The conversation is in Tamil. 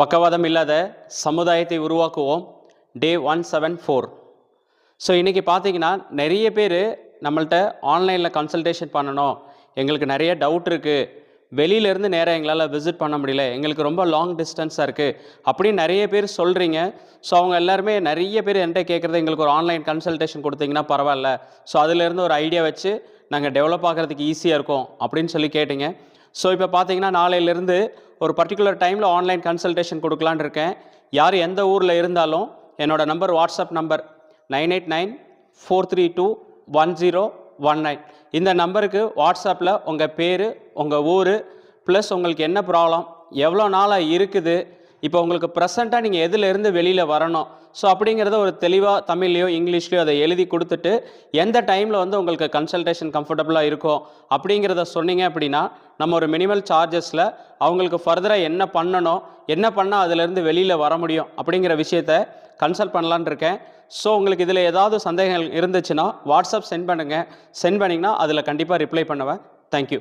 பக்கவாதம் இல்லாத சமுதாயத்தை உருவாக்குவோம். Day one seven four so இன்றைக்கி பார்த்தீங்கன்னா நிறைய பேர் நம்மள்ட்ட ஆன்லைனில் கன்சல்டேஷன் பண்ணணும். எங்களுக்கு நிறைய டவுட் இருக்குது வெளியிலேருந்து நேராக எங்களால் விசிட் பண்ண முடியல. எங்களுக்கு ரொம்ப லாங் டிஸ்டன்ஸாக இருக்குது அப்படின்னு நிறைய பேர் சொல்கிறீங்க ஸோ அவங்க எல்லாருமே நிறைய பேர் என்கிட்ட கேட்குறது எங்களுக்கு ஒரு ஆன்லைன் கன்சல்டேஷன் கொடுத்தீங்கன்னா பரவாயில்ல. ஸோ அதிலேருந்து ஒரு ஐடியா வச்சு நாங்கள் டெவலப் ஆகிறதுக்கு ஈஸியாக இருக்கும் அப்படின்னு சொல்லி கேட்டிங்க. ஸோ இப்போ பார்த்தீங்கன்னா நாளையிலேருந்து ஒரு பர்டிகுலர் டைமில் ஆன்லைன் கன்சல்டேஷன் கொடுக்கலான் இருக்கேன். யார் எந்த ஊரில் இருந்தாலும் என்னோடய number WhatsApp number nine eight nine four three two one zero one nine. இந்த நம்பருக்கு வாட்ஸ்அப்பில் உங்கள் பேர் உங்கள் ஊர் ப்ளஸ் உங்களுக்கு என்ன ப்ராப்ளம் எவ்வளோ நாளாக இருக்குது இப்போ உங்களுக்கு ப்ரெசண்ட்டாக நீங்கள் எதுலேருந்து வெளியில் வரணும். ஸோ அப்படிங்கிறத ஒரு தெளிவாக தமிழ்லையோ இங்கிலீஷ்லையோ அதை எழுதி கொடுத்துட்டு எந்த டைமில் வந்து உங்களுக்கு கன்சல்டேஷன் கம்ஃபர்டபுளாக இருக்கும் அப்படிங்கிறத சொன்னீங்க அப்படின்னா நம்ம ஒரு மினிமல் சார்ஜஸில் அவங்களுக்கு ஃபர்தராக என்ன பண்ணணும் என்ன பண்ணால் அதுலேருந்து வெளியில் வர முடியும் அப்படிங்கிற விஷயத்த கன்சல்ட் பண்ணலான்னு இருக்கேன். ஸோ உங்களுக்கு இதில் ஏதாவது சந்தேகங்கள் இருந்துச்சுன்னா வாட்ஸ்அப் சென்ட் பண்ணுங்கள் சென்ட் பண்ணிங்கன்னா அதில் கண்டிப்பாக ரிப்ளை பண்ணுவேன். தேங்க்யூ